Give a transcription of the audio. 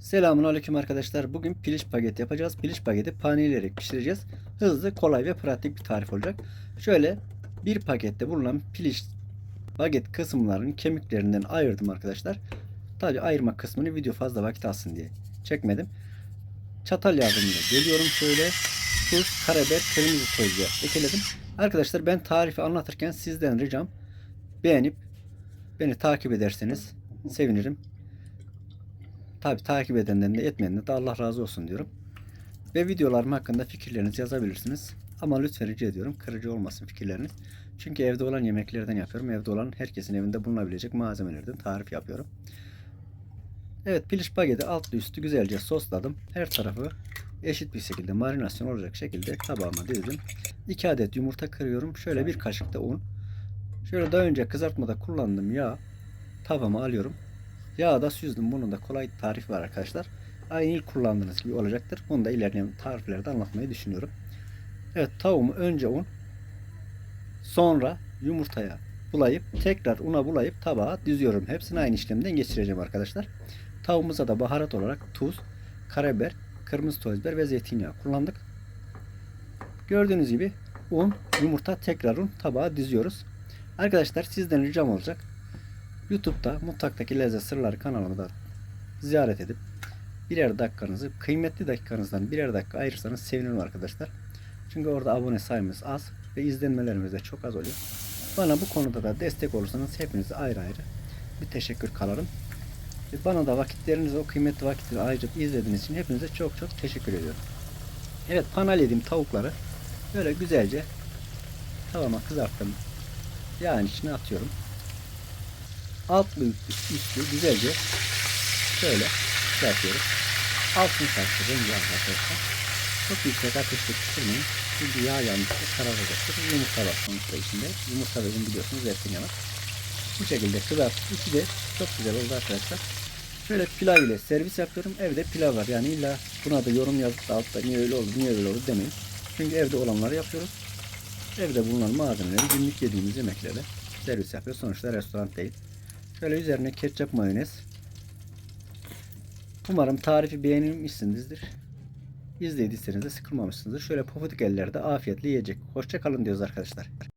Selamun aleyküm arkadaşlar. Bugün piliç baget yapacağız. Piliç bageti paneleyerek pişireceğiz. Hızlı, kolay ve pratik bir tarif olacak. Şöyle bir pakette bulunan piliç baget kısımlarının kemiklerinden ayırdım arkadaşlar. Tabi ayırma kısmını video fazla vakit alsın diye çekmedim. Çatal yardımıyla geliyorum şöyle. Tuz, karabiber, kırmızı toz ekledim. Arkadaşlar ben tarifi anlatırken sizden ricam beğenip beni takip ederseniz sevinirim. Tabi takip edenden de etmeyenden de Allah razı olsun diyorum. Ve videolarım hakkında fikirlerinizi yazabilirsiniz. Ama lütfen rica ediyorum kırıcı olmasın fikirleriniz. Çünkü evde olan yemeklerden yapıyorum. Evde olan herkesin evinde bulunabilecek malzemelerden tarif yapıyorum. Evet piliç bageti altlı üstü güzelce sosladım. Her tarafı eşit bir şekilde marinasyon olacak şekilde tabağıma dizdim. 2 adet yumurta kırıyorum. Şöyle bir kaşık da un. Şöyle daha önce kızartmada kullandığım yağ tavama alıyorum. Yağı da süzdüm. Bunun da kolay tarifi var arkadaşlar. Aynı ilk kullandığınız gibi olacaktır. Bunu da ilerleyen tariflerde anlatmayı düşünüyorum. Evet tavuğumu önce un sonra yumurtaya bulayıp tekrar una bulayıp tabağa diziyorum. Hepsini aynı işlemden geçireceğim arkadaşlar. Tavuğumuza da baharat olarak tuz, karabiber, kırmızı toz biber ve zeytinyağı kullandık. Gördüğünüz gibi un, yumurta, tekrar un tabağa diziyoruz. Arkadaşlar sizden ricam olacak. YouTube'da Mutfaktaki Lezzet Sırları kanalımı da ziyaret edip birer dakikanızı kıymetli dakikanızdan birer dakika ayırırsanız sevinirim arkadaşlar. Çünkü orada abone sayımız az ve izlenmelerimiz de çok az oluyor. Bana bu konuda da destek olursanız hepinize ayrı ayrı bir teşekkür kalarım. Ve bana da vakitlerinizi o kıymetli vakitleri ayrıca izlediğiniz için hepinize çok çok teşekkür ediyorum. Evet panel yediğim tavukları böyle güzelce tavama kızarttım. Yağın içine atıyorum altlı üstü, üstü güzelce şöyle çıkartıyoruz. Altın sarsı rengi arkadaşlar. Çok yüksek ateşte pişirmeyin. Çünkü yağ yanmıştır, kararacaktır. Yumurta var sonuçta içinde. Yumurta da biliyorsunuz zeytin yanar. Bu şekilde kızartıp içi de çok güzel oldu arkadaşlar. Şöyle pilav ile servis yapıyorum. Evde pilav var. Yani illa buna da yorum yazıp da altta niye öyle oldu, niye öyle oldu demeyin. Çünkü evde olanları yapıyoruz. Evde bulunan malzemeleri günlük yediğimiz yemeklerle servis yapıyoruz. Sonuçta restoran değil. Şöyle üzerine ketçap mayonez. Umarım tarifi beğenmişsinizdir. İzlediyseniz de sıkılmamışsınızdır. Şöyle pofuduk ellerde afiyetle yiyecek. Hoşça kalın diyoruz arkadaşlar.